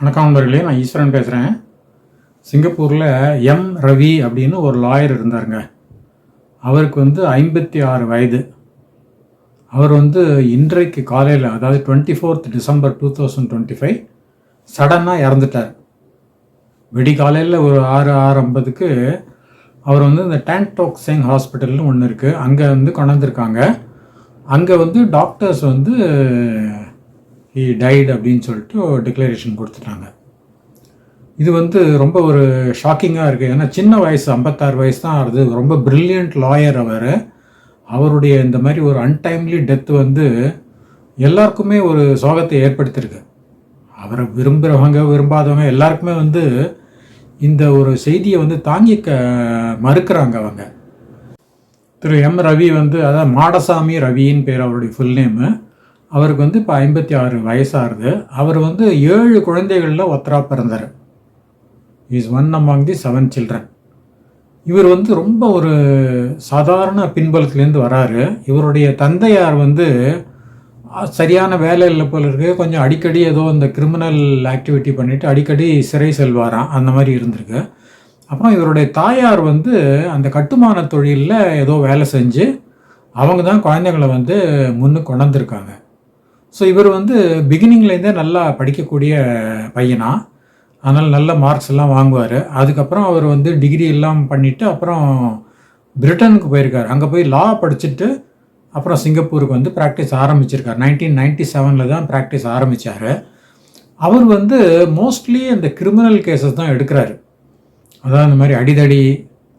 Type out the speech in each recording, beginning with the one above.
வணக்கம் நண்பர்களே நான் ஈஸ்வரன் பேசுகிறேன் சிங்கப்பூரில் எம். ரவி அப்படின்னு ஒரு லாயர் இருந்தாருங்க. அவருக்கு வந்து ஐம்பத்தி ஆறு வயது. அவர் வந்து இன்றைக்கு காலையில் அதாவது twenty fourth December two thousand twenty five சடனாக இறந்துட்டார். வெடி காலையில் ஒரு ஆறு ஆறு ஐம்பதுக்கு அவர் வந்து இந்த டேன்டோக் செங் ஹாஸ்பிட்டல்னு ஒன்று இருக்குது அங்கே வந்து கொண்டாந்துருக்காங்க. அங்கே வந்து டாக்டர்ஸ் வந்து ஹி டைட் அப்படின்னு சொல்லிட்டு டிக்ளரேஷன் கொடுத்துட்டாங்க. இது வந்து ரொம்ப ஒரு ஷாக்கிங்காக இருக்குது ஏன்னா சின்ன வயசு ஐம்பத்தாறு வயசு தான் ஆகுது. ரொம்ப ப்ரில்லியண்ட் லாயர் அவர். அவருடைய இந்த மாதிரி ஒரு அன்டைம்லி டெத் வந்து எல்லாருக்குமே ஒரு சோகத்தை ஏற்படுத்தியிருக்கு. அவரை விரும்புகிறவங்க விரும்பாதவங்க எல்லாருக்குமே வந்து இந்த ஒரு செய்தியை வந்து தாங்கிக்க மறுக்கிறாங்க அவங்க. திரு எம் ரவி வந்து அதாவது மாடசாமி ரவின்னு பேர் அவருடைய ஃபுல் நேமு அவருக்கு வந்து இப்போ ஐம்பத்தி ஆறு வயசாகுது. அவர் வந்து ஏழு குழந்தைகளில் ஒத்தரா பிறந்தார். Is one among the seven children இவர் வந்து ரொம்ப ஒரு சாதாரண பின்பலத்துலேருந்து வராரு. இவருடைய தந்தையார் வந்து சரியான வேலை இல்லை போல இருக்கு. கொஞ்சம் அடிக்கடி ஏதோ இந்த கிரிமினல் ஆக்டிவிட்டி பண்ணிவிட்டு அடிக்கடி சிறை செல்வாராம். அந்த மாதிரி இருந்திருக்கு. அப்புறம் இவருடைய தாயார் வந்து அந்த கட்டுமான தொழிலில் ஏதோ வேலை செஞ்சு அவங்க தான் குழந்தைங்களை வந்து முன்னுக்கு கொண்டாந்துருக்காங்க ஸோ இவர் வந்து பிகினிங்லேருந்தே நல்லா படிக்கக்கூடிய பையனா? அதனால் நல்ல மார்க்ஸ் எல்லாம் வாங்குவார். அதுக்கப்புறம் அவர் வந்து டிகிரி எல்லாம் பண்ணிவிட்டு அப்புறம் பிரிட்டனுக்கு போயிருக்கார். அங்கே போய் லா படிச்சுட்டு அப்புறம் சிங்கப்பூருக்கு வந்து ப்ராக்டிஸ் ஆரம்பிச்சிருக்கார். நைன்டீன் நைன்டி செவனில் தான் ப்ராக்டிஸ் ஆரம்பித்தார் அவர் வந்து மோஸ்ட்லி அந்த கிரிமினல் கேசஸ் தான் எடுக்கிறாரு. அதாவது இந்த மாதிரி அடிதடி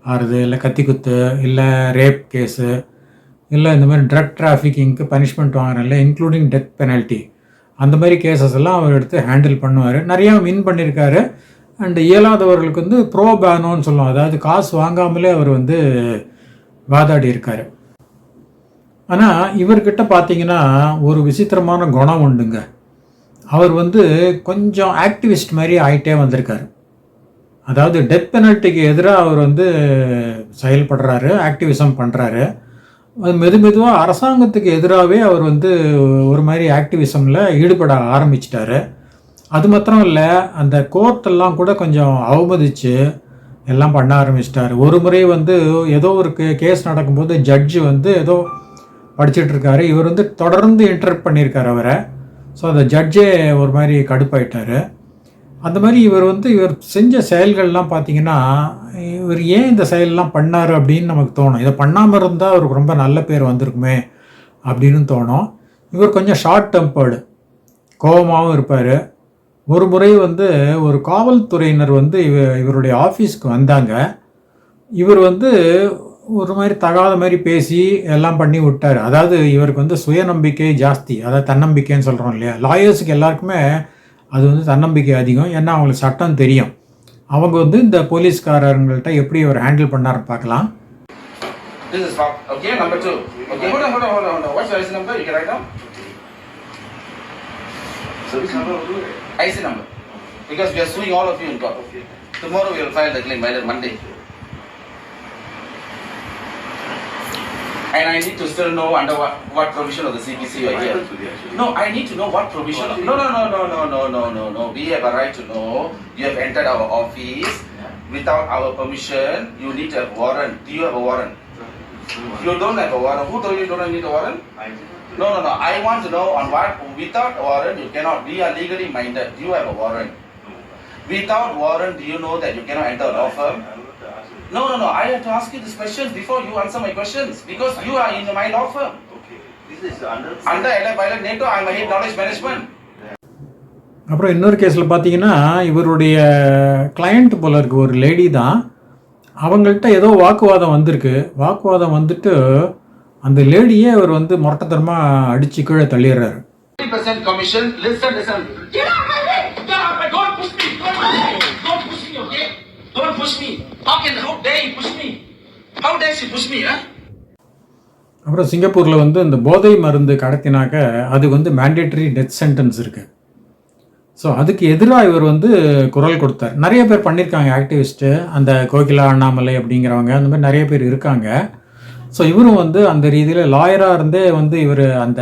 ஆறுது இல்லை கத்தி குத்து இல்லை ரேப் கேஸு இல்லை இந்த மாதிரி ட்ரக் டிராஃபிக்கிங்க்கு பனிஷ்மெண்ட் வாங்குறதில்ல இன்க்ளூடிங் டெத் பெனல்ட்டி அந்த மாதிரி கேசஸ் எல்லாம் அவர் எடுத்து ஹேண்டில் பண்ணுவார். நிறையா வின் பண்ணியிருக்காரு அண்ட் இயலாதவர்களுக்கு வந்து ப்ரோ பேனோன்னு சொல்லுவோம் அதாவது காசு வாங்காமலே அவர் வந்து வாதாடி இருக்கார். ஆனால் இவர்கிட்ட பார்த்தீங்கன்னா ஒரு விசித்திரமான குணம் உண்டுங்க. அவர் வந்து கொஞ்சம் ஆக்டிவிஸ்ட் மாதிரி ஆகிட்டே வந்திருக்கார். அதாவது டெத் பெனல்ட்டிக்கு எதிராக அவர் வந்து செயல்படுறாரு ஆக்டிவிசம் பண்ணுறாரு அது மெது மெதுவாக அரசாங்கத்துக்கு எதிராகவே அவர் வந்து ஒரு மாதிரி ஆக்டிவிசமில் ஈடுபட ஆரம்பிச்சிட்டாரு. அது மாத்திரம் இல்லை அந்த கோர்ட்டெல்லாம் கூட கொஞ்சம் அவமதித்து எல்லாம் பண்ண ஆரம்பிச்சிட்டாரு. ஒரு முறை வந்து ஏதோ ஒரு கே கேஸ் நடக்கும்போது ஜட்ஜு வந்து ஏதோ படிச்சிட்ருக்காரு இவர் வந்து தொடர்ந்து இன்டர்ட் பண்ணியிருக்காரு அவரை. ஸோ அந்த ஜட்ஜே ஒரு மாதிரி கடுப்பாயிட்டாரு. அந்த மாதிரி இவர் வந்து இவர் செஞ்ச செயல்கள்லாம் பார்த்தீங்கன்னா இவர் ஏன் இந்த செயல்லாம் பண்ணார் அப்படின்னு நமக்கு தோணும். இதை பண்ணாமல் இருந்தால் அவருக்கு ரொம்ப நல்ல பேர் வந்திருக்குமே அப்படின்னு தோணும். இவர் கொஞ்சம் ஷார்ட் டெம்பர்டு கோபமாகவும் இருப்பார். ஒரு முறை வந்து ஒரு காவல்துறையினர் வந்து இவ இவருடைய ஆஃபீஸ்க்கு வந்தாங்க. இவர் வந்து ஒரு மாதிரி தகாத மாதிரி பேசி எல்லாம் பண்ணி விட்டார். அதாவது இவருக்கு வந்து சுயநம்பிக்கை ஜாஸ்தி. அதாவது தன்னம்பிக்கைன்னு சொல்கிறோம் இல்லையா? லாயர்ஸுக்கு எல்லாருக்குமே அது வந்து தன்னம்பிக்கை அதிகம் ஏன்னா அவங்களுக்கு சட்டம் தெரியும் அவங்க வந்து இந்த போலீஸ்காரங்கள்ட்ட எப்படி அவர் ஹேண்டில் பண்ணாருன்னு பார்க்கலாம் This is for, okay, number two. Okay, hold on, hold on, hold on, hold on. What's your IC number? You can write down? Service number will do it. IC number. Because we are suing all of you in court. Okay. Tomorrow we will file the claim by Monday. And I need to still know under what, what provision of the CPC you are here. Entitled to the actually. No, I need to know what provision. of- No, no, no, no, no, no, no, no, no. We have a right to know. You have entered our office without our permission. You need a warrant. Do you have a warrant? You don't have a warrant. Who told you you don't need a warrant? No, no, no. I want to know on what, without warrant, you cannot, we are legally minded. Do you have a warrant? Without warrant, do you know that you cannot enter a law No, no, no. I have to ask you these questions before you answer my questions because you are in my law firm. Okay. This is under. Under Pilot NATO, I am a head knowledge management. அப்புறம் இன்னொரு கேஸில் பார்த்தீங்கன்னா இவருடைய client போல இருக்கு ஒரு lady தான் அவங்கள்ட்ட ஏதோ வாக்குவாதம் வந்திருக்கு வாக்குவாதம் வந்துட்டு அந்த லேடியே அவர் வந்து முரட்டத்தனமாக அடித்து கீழே தள்ளிடுறாரு 3% commission. Listen, listen. Get out my way! Get out my Don't push me! How can how dare you push me? How dare she push me, huh? அப்புறம் சிங்கப்பூரில் வந்து இந்த போதை மருந்து கடத்தினாக்க அது வந்து மேண்டேட்டரி டெத் சென்டென்ஸ் இருக்குது ஸோ அதுக்கு எதிராக இவர் வந்து குரல் கொடுத்தார் நிறைய பேர் பண்ணியிருக்காங்க ஆக்டிவிஸ்ட்டு அந்த கோகிலா அண்ணாமலை அப்படிங்கிறவங்க அந்த மாதிரி நிறைய பேர் இருக்காங்க ஸோ இவரும் வந்து அந்த ரீதியில் லாயராக இருந்தே வந்து இவர் அந்த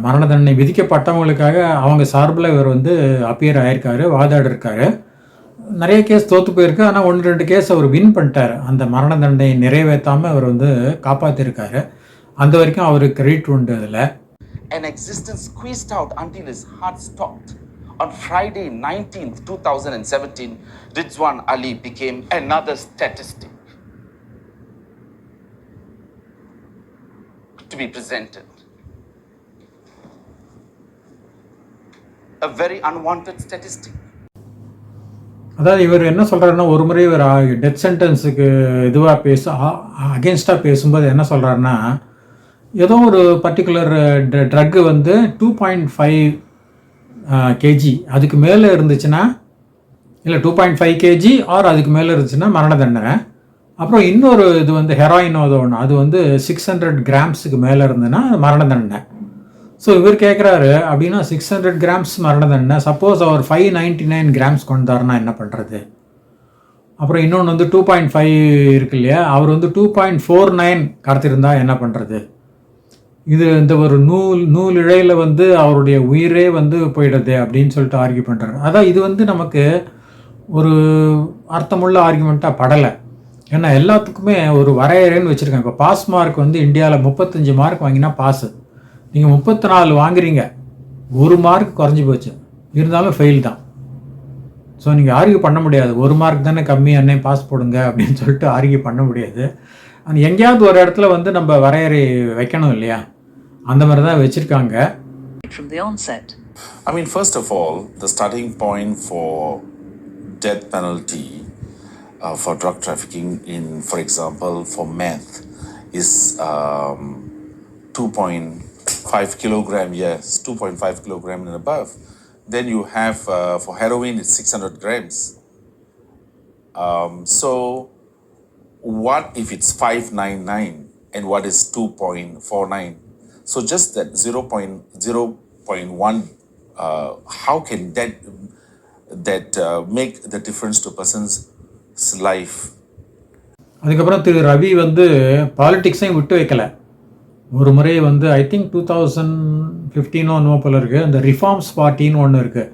மரண தண்டனை விதிக்கப்பட்டவங்களுக்காக அவங்க சார்பில் இவர் வந்து அப்பியர் ஆயிருக்காரு வாதாடு இருக்காரு நிறைய கேஸ் தோற்று போயிருக்கு ஆனால் ஒன்று ரெண்டு கேஸ் அவர் வின் பண்ணிட்டார் அந்த மரண தண்டனை நிறைவேற்றாமல் அவர் வந்து காப்பாற்றிருக்காரு அந்த வரைக்கும் அவருக்கு கிரெடிட் உண்டு அதில் An existence squeezed out until his heart stopped. On Friday 19th, 2017, Rizwan Ali became another statistic to be presented. A very unwanted statistic. அதாவது இவர் என்ன சொல்கிறாருன்னா ஒரு முறை இவர் டெத் சென்டென்ஸுக்கு இதுவாக பேச அகேன்ஸ்டாக பேசும்போது என்ன சொல்கிறாருன்னா ஏதோ ஒரு பர்டிகுலர் ட்ரக்கு வந்து டூ பாயிண்ட் ஃபைவ் கேஜி அதுக்கு மேலே இருந்துச்சுன்னா இல்லை two point five KG or அதுக்கு மேலே இருந்துச்சுன்னா மரண தண்டனை. அப்புறம் இன்னொரு இது வந்து ஹெராயினோ அது ஒன்று அது வந்து சிக்ஸ் ஹண்ட்ரட் கிராம்ஸுக்கு மேலே இருந்ததுன்னா மரண தண்டனை. ஸோ இவர் கேட்குறாரு அப்படின்னா சிக்ஸ் ஹண்ட்ரட் கிராம்ஸ் மரண சப்போஸ் அவர் ஃபைவ் நைன்டி நைன் கிராம்ஸ் கொண்டாருன்னா என்ன பண்ணுறது அப்புறம் இன்னொன்று வந்து டூ பாயிண்ட் ஃபைவ் இருக்கு இல்லையா? அவர் வந்து டூ பாயிண்ட் ஃபோர் நைன் கடத்திருந்தா என்ன பண்ணுறது இது இந்த ஒரு நூல் நூல் இழையில் வந்து அவருடைய உயிரே வந்து போயிடுது அப்படின்னு சொல்லிட்டு ஆர்கியூ பண்ணுறாரு அதான் இது வந்து நமக்கு ஒரு அர்த்தமுள்ள ஆர்குமெண்ட்டாக படலை. ஏன்னா எல்லாத்துக்குமே ஒரு வரையறைன்னு வச்சுருக்காங்க. இப்போ பாஸ் மார்க் வந்து இந்தியாவில் முப்பத்தஞ்சு மார்க் வாங்கினா பாஸு நீங்கள் முப்பத்தி நாலு வாங்குறீங்க ஒரு மார்க் குறைஞ்சி போச்சு. இருந்தாலும் ஃபெயில் தான். ஸோ நீங்கள் ஆர்கியூ பண்ண முடியாது. ஒரு மார்க் தானே கம்மி அண்ணே பாஸ் போடுங்க அப்படின்னு சொல்லிட்டு ஆர்கியூ பண்ண முடியாது. அந்த எங்கேயாவது ஒரு இடத்துல வந்து நம்ம வரையறை வைக்கணும் இல்லையா? அந்த மாதிரி தான் வச்சுருக்காங்க. From the onset. I mean, first of all, the starting point for death penalty uh, for drug trafficking, in, for example, for meth, is um, 2.5 kilogram. Yes, 2.5 kilogram and above. Then you have uh, for heroin, it's 600 grams. Um, so, what if it's 599 and what is 2.49? So just that 0.0.1, uh, how can that that uh, make the difference to a person's life? அதுக்கப்புறம் திரு ரவி வந்து பாலிடிக்ஸையும் விட்டு வைக்கல ஒரு முறை வந்து I think two thousand ஃபிஃப்டீனோ என்னவோ போல இருக்குது அந்த ரிஃபார்ம்ஸ் பார்ட்டின்னு ஒன்று இருக்குது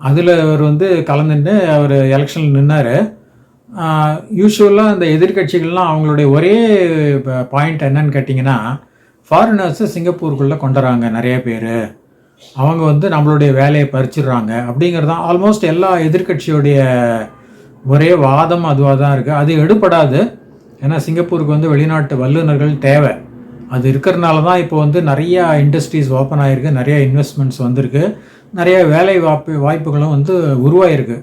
அதில் அவர் வந்து கலந்துட்டு அவர் எலெக்ஷனில் நின்னார். யூஸ்வலாக அந்த எதிர்க்கட்சிகள்லாம் அவங்களுடைய ஒரே பாயிண்ட் என்னன்னு கேட்டிங்கன்னா ஃபாரினர்ஸு சிங்கப்பூருக்குள்ளே கொண்டுறாங்க நிறைய பேர். அவங்க வந்து நம்மளுடைய வேலையை பறிச்சிடுறாங்க அப்படிங்கிறது தான் ஆல்மோஸ்ட் எல்லா எதிர்க்கட்சியுடைய ஒரே வாதம் அதுவாக தான் இருக்குது அது எடுபடாது. ஏன்னா சிங்கப்பூருக்கு வந்து வெளிநாட்டு வல்லுநர்கள் தேவை. அது இருக்கிறனால தான் இப்போ வந்து நிறையா இண்டஸ்ட்ரீஸ் ஓப்பன் ஆகிருக்கு நிறையா இன்வெஸ்ட்மெண்ட்ஸ் வந்திருக்கு. நிறைய வேலை வாய்ப்பு வாய்ப்புகளும் வந்து உருவாயிருக்கு.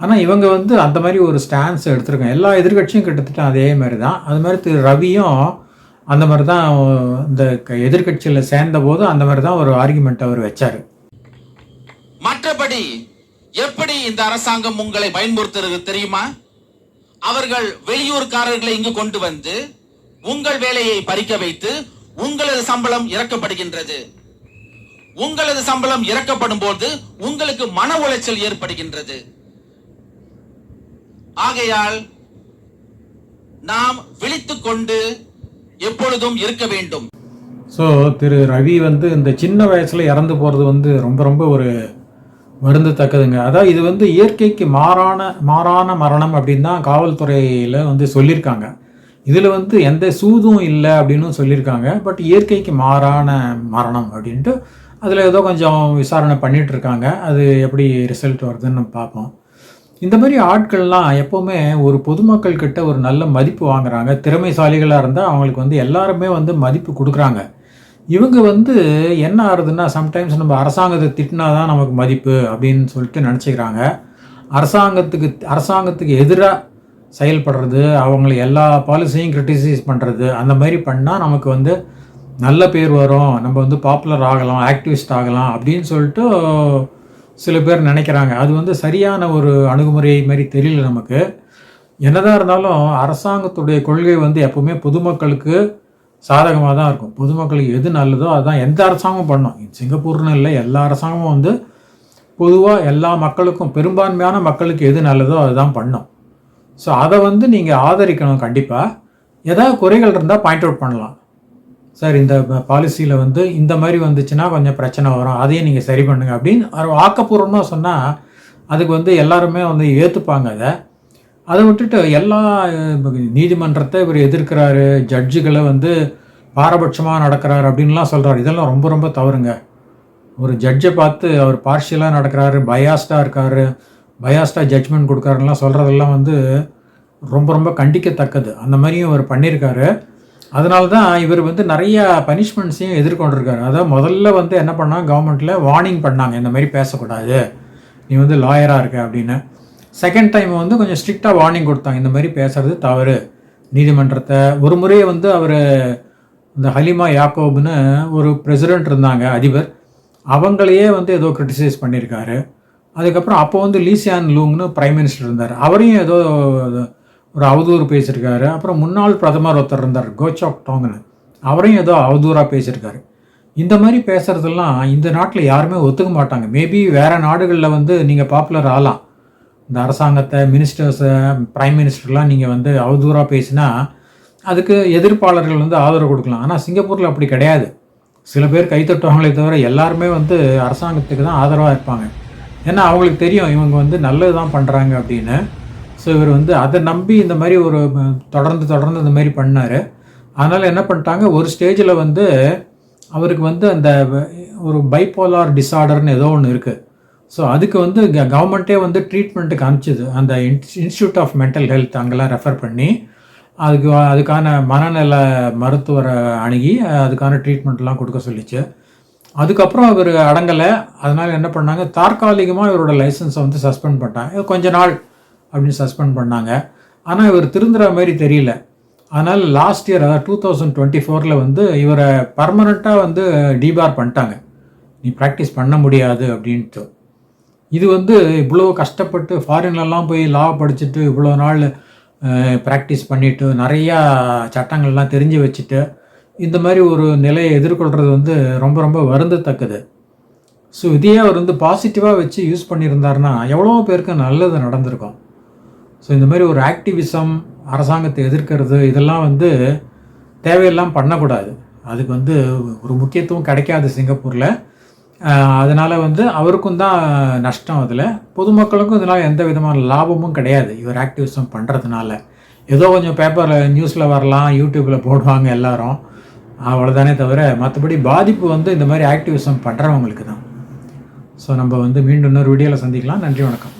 ஆனால் இவங்க வந்து அந்த மாதிரி ஒரு ஸ்டான்ஸ் எடுத்திருக்காங்க. எல்லா எதிர்க்கட்சியும் கிட்டத்தட்ட அதே மாதிரி தான். அது மாதிரி திரு ரவியும் அந்த மாதிரி தான் இந்த எதிர்க்கட்சியில் சேர்ந்த போது அந்த மாதிரி தான் ஒரு ஆர்குமெண்ட் அவர் வச்சார். மற்றபடி எப்படி இந்த அரசாங்கம் உங்களை பயன்படுத்துறது தெரியுமா? அவர்கள் வெளியூர்காரர்களை இங்கு கொண்டு வந்து உங்கள் வேலையை பறிக்க வைத்து உங்களது சம்பளம் இறக்கப்படுகின்றது. உங்களது சம்பளம் இறக்கப்படும் போது உங்களுக்கு மன உளைச்சல் ஏற்படுகின்றது. ஆகையால் நாம் விழித்துக் கொண்டு எப்பொழுதும் இருக்க வேண்டும். ஸோ திரு ரவி வந்து இந்த சின்ன வயசில் இறந்து போகிறது வந்து ரொம்ப ரொம்ப ஒரு வருந்தத்தக்கதுங்க. அதாவது இது வந்து இயற்கைக்கு மாறான மாறான மரணம் அப்படின்னு தான் காவல்துறையில் வந்து சொல்லியிருக்காங்க. இதில் வந்து எந்த சூதும் இல்லை அப்படின்னு சொல்லியிருக்காங்க. பட் இயற்கைக்கு மாறான மரணம் அப்படின்ட்டு அதில் ஏதோ கொஞ்சம் விசாரணை பண்ணிகிட்டு இருக்காங்க. அது எப்படி ரிசல்ட் வருதுன்னு நம்ம பார்ப்போம். இந்த மாதிரி ஆட்கள்லாம் எப்போவுமே ஒரு பொதுமக்கள் கிட்ட ஒரு நல்ல மதிப்பு வாங்குறாங்க. திறமைசாலிகளாக இருந்தால் அவங்களுக்கு வந்து எல்லாருமே வந்து மதிப்பு கொடுக்குறாங்க. இவங்க வந்து என்ன ஆகுதுன்னா சம்டைம்ஸ் நம்ம அரசாங்கத்தை திட்டினா தான் நமக்கு மதிப்பு அப்படின்னு சொல்லிட்டு நினச்சிக்கிறாங்க. அரசாங்கத்துக்கு அரசாங்கத்துக்கு எதிராக செயல்படுறது அவங்களை எல்லா பாலிசியும் கிரிட்டிசைஸ் பண்ணுறது அந்த மாதிரி பண்ணால் நமக்கு வந்து நல்ல பேர் வரும். நம்ம வந்து பாப்புலர் ஆகலாம் ஆக்டிவிஸ்ட் ஆகலாம் அப்படின்னு சொல்லிட்டு சில பேர் நினைக்கிறாங்க. அது வந்து சரியான ஒரு அணுகுமுறை மாதிரி தெரியல நமக்கு. என்னதான் இருந்தாலும் அரசாங்கத்துடைய கொள்கை வந்து எப்பவுமே பொதுமக்களுக்கு சாதகமாக தான் இருக்கும். பொதுமக்களுக்கு எது நல்லதோ அதுதான் எந்த அரசாங்கமும் பண்ணும். சிங்கப்பூர்னு இல்லை எல்லா அரசாங்கமும் வந்து பொதுவாக எல்லா மக்களுக்கும் பெரும்பான்மையான மக்களுக்கு எது நல்லதோ அதுதான் பண்ணும். ஸோ அதை வந்து நீங்கள் ஆதரிக்கணும் கண்டிப்பாக ஏதாவது குறைகள் இருந்தால் பாயிண்ட் அவுட் பண்ணலாம். சார் இந்த பாலிசியில் வந்து இந்த மாதிரி வந்துச்சுன்னா கொஞ்சம் பிரச்சனை வரும். அதையும் நீங்கள் சரி பண்ணுங்க அப்படின்னு அவர் ஆக்கப்பூர்வமாக சொன்னால் அதுக்கு வந்து எல்லாருமே வந்து ஏற்றுப்பாங்க அதை. அதை விட்டுட்டு எல்லா நீதிமன்றத்தை இவர் எதிர்க்கிறாரு ஜட்ஜுகளை வந்து பாரபட்சமாக நடக்கிறாரு அப்படின்லாம் சொல்கிறார் இதெல்லாம் ரொம்ப ரொம்ப தவறுங்க. ஒரு ஜட்ஜை பார்த்து அவர் பார்ஷியலாக நடக்கிறாரு பயாஸ்டாக இருக்காரு. பயாஸ்டாக ஜட்ஜ்மெண்ட் கொடுக்காருலாம் சொல்கிறதெல்லாம் வந்து ரொம்ப ரொம்ப கண்டிக்கத்தக்கது. அந்த மாதிரியும் அவர் பண்ணியிருக்காரு. அதனால தான் இவர் வந்து நிறைய பனிஷ்மெண்ட்ஸையும் எதிர்கொண்டிருக்காரு. அதாவது முதல்ல வந்து என்ன பண்ணால் கவர்மெண்ட்டில் வார்னிங் பண்ணாங்க. இந்த மாதிரி பேசக்கூடாது. நீ வந்து லாயராக இருக்க அப்படின்னு. செகண்ட் டைம் வந்து கொஞ்சம் ஸ்ட்ரிக்டாக வார்னிங் கொடுத்தாங்க. இந்த மாதிரி பேசுறது தவறு. நீதிமன்றத்தை ஒரு முறையே வந்து அவர் இந்த ஹலிமா யாக்கோப்னு ஒரு பிரசிடென்ட் இருந்தாங்க அதிபர். அவங்களையே வந்து ஏதோ கிரிட்டிசைஸ் பண்ணியிருக்காரு. அதுக்கப்புறம் அப்போ வந்து லீசியான் லூங்னு பிரைம் மினிஸ்டர் இருந்தார். அவரையும் ஏதோ ஒரு அவதூறு பேசியிருக்காரு. அப்புறம் முன்னாள் பிரதமர் ஒருத்தர் இருந்தார் கோச்சாக் டாங்னு. அவரையும் ஏதோ அவதூறாக பேசியிருக்காரு. இந்த மாதிரி பேசுறதெல்லாம் இந்த நாட்டில் யாருமே ஒத்துக்க மாட்டாங்க. மேபி வேற நாடுகளில் வந்து நீங்கள் பாப்புலர் ஆகலாம். இந்த அரசாங்கத்தை மினிஸ்டர்ஸை ப்ரைம் மினிஸ்டர்லாம் நீங்கள் வந்து அவதூறாக பேசினா அதுக்கு எதிர்ப்பாளர்கள் வந்து ஆதரவு கொடுக்கலாம். ஆனால் சிங்கப்பூரில் அப்படி கிடையாது. சில பேர் கைத்தட்டுவாங்களே தவிர எல்லாருமே வந்து அரசாங்கத்துக்கு தான் ஆதரவாக இருப்பாங்க. ஏன்னா அவங்களுக்கு தெரியும் இவங்க வந்து நல்லது தான் பண்ணுறாங்க அப்படின்னு. ஸோ இவர் வந்து அதை நம்பி இந்த மாதிரி ஒரு தொடர்ந்து தொடர்ந்து இந்த மாதிரி பண்ணார். அதனால் என்ன பண்ணிட்டாங்க ஒரு ஸ்டேஜில் வந்து அவருக்கு வந்து அந்த ஒரு பைப்போலார் டிஸார்டர்னு ஏதோ ஒன்று இருக்குது ஸோ அதுக்கு வந்து கவர்மெண்ட்டே வந்து ட்ரீட்மெண்ட்டுக்கு அனுப்பிச்சிது. அந்த இன்ஸ்டியூட் ஆஃப் மென்டல் ஹெல்த் அங்கெல்லாம் ரெஃபர் பண்ணி அதுக்கு அதுக்கான மனநல மருத்துவரை அணுகி அதுக்கான ட்ரீட்மெண்ட்லாம் கொடுக்க சொல்லிச்சு. அதுக்கப்புறம் இவர் அடங்கலை. அதனால் என்ன பண்ணாங்க? தற்காலிகமாக இவரோட லைசன்ஸை வந்து சஸ்பெண்ட் பண்ணிட்டாங்க. கொஞ்ச நாள் அப்படின்னு சஸ்பெண்ட் பண்ணாங்க. ஆனால் இவர் திருந்துற மாதிரி தெரியல. அதனால் லாஸ்ட் இயர் அதாவது டூ தௌசண்ட் டுவெண்ட்டி ஃபோரில் வந்து இவரை பர்மனெண்ட்டாக வந்து டிபார் பண்ணிட்டாங்க. நீ ப்ராக்டிஸ் பண்ண முடியாது அப்படின்ட்டு. இது வந்து இவ்வளோ கஷ்டப்பட்டு ஃபாரின்லலாம் போய் லா படிச்சுட்டு இவ்வளோ நாள் ப்ராக்டிஸ் பண்ணிவிட்டு நிறையா சட்டங்கள்லாம் தெரிஞ்சு வச்சுட்டு இந்த மாதிரி ஒரு நிலையை எதிர்கொள்கிறது வந்து ரொம்ப ரொம்ப வருந்தத்தக்கது. ஸோ இதையே அவர் வந்து பாசிட்டிவாக வச்சு யூஸ் பண்ணியிருந்தாருன்னா எவ்வளோ பேருக்கு நல்லது நடந்திருக்கும். ஸோ இந்த மாதிரி ஒரு ஆக்டிவிசம் அரசாங்கத்தை எதிர்க்கிறது இதெல்லாம் வந்து தேவையெல்லாம் பண்ணக்கூடாது. அதுக்கு வந்து ஒரு முக்கியத்துவம் கிடைக்காது சிங்கப்பூரில். அதனால் வந்து அவருக்கும் தான் நஷ்டம் அதில். பொதுமக்களுக்கும் இதனால் எந்த விதமான லாபமும் கிடையாது இவர் ஆக்டிவிசம் பண்ணுறதுனால ஏதோ கொஞ்சம் பேப்பரில் நியூஸில் வரலாம் யூடியூப்பில் போடுவாங்க எல்லாரும். அவ்வளோதானே தவிர மற்றபடி பாதிப்பு வந்து இந்த மாதிரி ஆக்டிவிசம் பண்ணுறவங்களுக்கு தான். ஸோ நம்ம வந்து மீண்டும் இன்னொரு வீடியோவில் சந்திக்கலாம். நன்றி வணக்கம்.